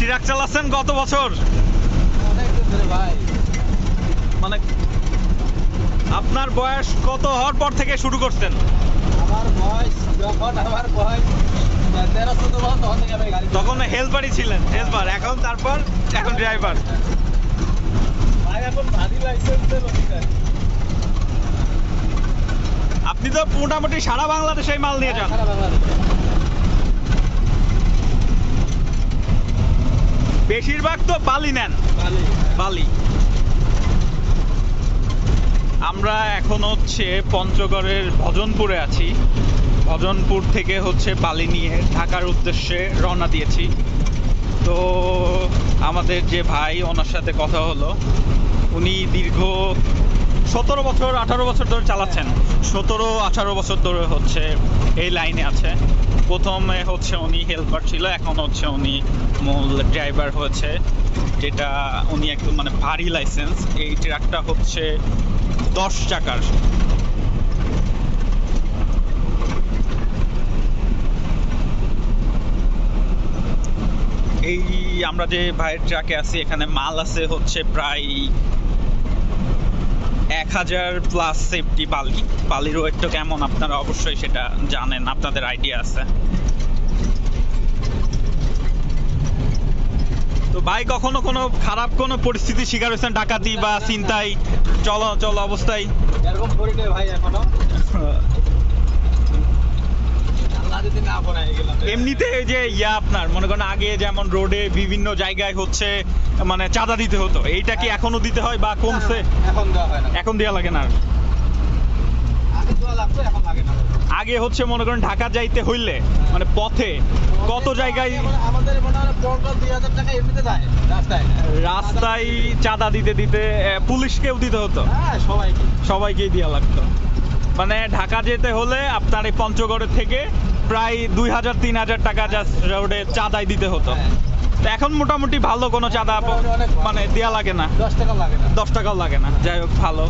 Truck চালাচ্ছেন গত বছর? ভাই। মানে আপনার বয়স কত হওয়ার পর থেকে শুরু করছেন? আমার বয়স যখন আমার বয়স তেরো চোদ্দ বছর তখন থেকে আমি গাড়ি তখন হেল্পারই ছিলেন হেল্পার এখন তারপর এখন ড্রাইভার ভাই এখন ভারী লাইসেন্সের অধিকারী। আপনি তো মোটামুটি সারা বাংলাদেশে মাল নিয়ে যান। সারা বাংলাদেশে। বেশিরভাগ তো বালি নেন। ভালোই। বালি। আমরা এখন হচ্ছে পঞ্চগড়ের ভজনপুরে আছি। ভজনপুর থেকে হচ্ছে বালি নিয়ে ঢাকার উদ্দেশ্যে রওনা দিয়েছি। তো আমাদের যে ভাই ওনার সাথে কথা হলো। উনি দীর্ঘ সতেরো বছর আঠারো বছর ধরে চালাচ্ছেন। সতেরো আঠারো বছর ধরে হচ্ছে এই লাইনে আছে। প্রথমে হচ্ছে উনি হেল্পার ছিল, এখন হচ্ছে উনি মূল ড্রাইভার হয়েছে, যেটা উনি একদম মানে ভারী লাইসেন্স এই ট্রাকটা হচ্ছে দশ চাকার। এই আমরা যে ভাইয়ের ট্রাকে আছি, এখানে মাল আছে হচ্ছে প্রায় এক হাজার প্লাস সেফটি বালি। বালির ওয়েটটা কেমন আপনারা অবশ্যই সেটা জানেন, আপনাদের আইডিয়া আছে। তো ভাই, কখনো কোনো খারাপ কোনো পরিস্থিতি, শিকার হয়েছেন ডাকাতি বা চিন্তাই চলো চলো অবস্থায়? এরকম করি ভাই এখনও আল্লাহ যদি না বানায় এগুলো এমনিতে এই যে ইয়া আপনার মনে করেন আগে যেমন রোডে বিভিন্ন জায়গায় হচ্ছে মানে চাঁদা দিতে হতো এইটা কি এখনও দিতে হয় বা কমছে? এখন দেওয়া হয় না। এখন দেওয়া লাগে না আর? আগে হচ্ছে মনে করেন ঢাকা যাইতে হইলে মানে পথে কত জায়গায় আমাদের মনে হয় দুই হাজার টাকা এমনিতে দেয় রাস্তায়। রাস্তায় চাঁদা দিতে দিতে পুলিশকেও দিতে হতো। হ্যাঁ সবাইকে। সবাইকেই দেওয়া লাগতো। মানে ঢাকা যেতে হলে আপনার এই পঞ্চগড়ের থেকে প্রায় দুই হাজার তিন হাজার টাকা জাস্ট রোডে চাঁদাই দিতে হতো হ্যাঁ। এখন মোটামুটি ভালো কোনো চাঁদা। মানে দেওয়া লাগে না দশ টাকা লাগে না দশ টাকাও লাগে না যাই হোক ভালো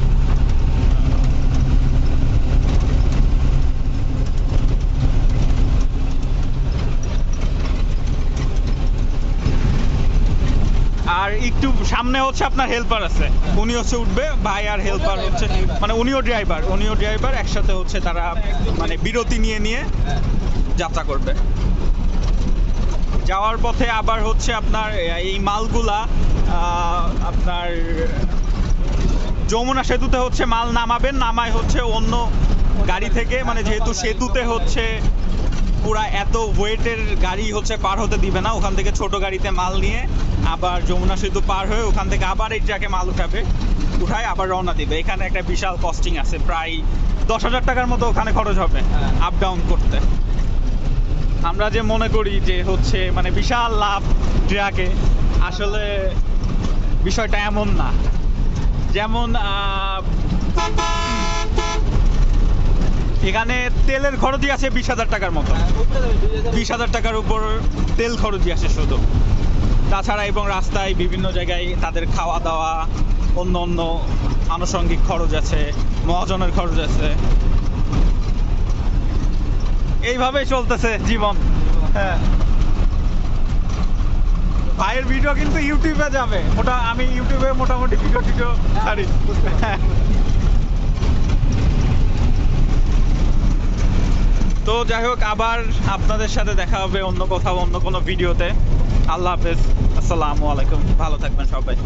আর একটু সামনে হচ্ছে আপনার হেল্পার আছে। উনি হচ্ছে উঠবে, ভাই আর হেল্পার হচ্ছে মানে উনিও ড্রাইভার উনিও ড্রাইভার একসাথে হচ্ছে তারা মানে বিরতি নিয়ে নিয়ে যাত্রা করবে। যাওয়ার পথে আবার হচ্ছে আপনার, এই মালগুলা আপনার যমুনা সেতুতে হচ্ছে মাল নামাবেন, নামায় হচ্ছে অন্য গাড়ি থেকে মানে যেহেতু সেতুতে হচ্ছে পুরা এত ওয়েটের গাড়ি হচ্ছে পার হতে দিবে না। ওখান থেকে ছোট গাড়িতে মাল নিয়ে আবার যমুনা সেতু পার হয়ে ওখান থেকে আবার এই ট্রাকে মাল উঠাবে উঠায় আবার রওনা দিবে। এখানে একটা বিশাল কস্টিং আছে প্রায় দশ হাজার টাকার মতো ওখানে খরচ হবে হ্যাঁ। আপ ডাউন করতে। আমরা যে মনে করি যে হচ্ছে মানে বিশাল লাভ ট্রাকে আসলে বিষয়টা এমন না। যেমন আহ, এখানে তেলের খরচই আছে বিশ হাজার টাকার মতো। হ্যাঁ, বিশ হাজার টাকার উপর তেল খরচই আছে শুধু। তাছাড়া এবং রাস্তায় বিভিন্ন জায়গায় তাদের খাওয়া দাওয়া অন্য অন্য আনুষঙ্গিক খরচ আছে মহাজনের খরচ আছে। এইভাবেই চলতেছে জীবন। হ্যাঁ। ভাইয়ের ভিডিও কিন্তু ইউটিউবে যাবে। ওটা আমি ইউটিউবে মোটামুটি ভিডিও টিডিও ছাড়ি তো যাই হোক, আবার আপনাদের সাথে দেখা হবে অন্য কোথাও, অন্য কোনো ভিডিওতে। আল্লাহ হাফেজ। আসসালামু আলাইকুম। ভালো থাকবেন সবাই।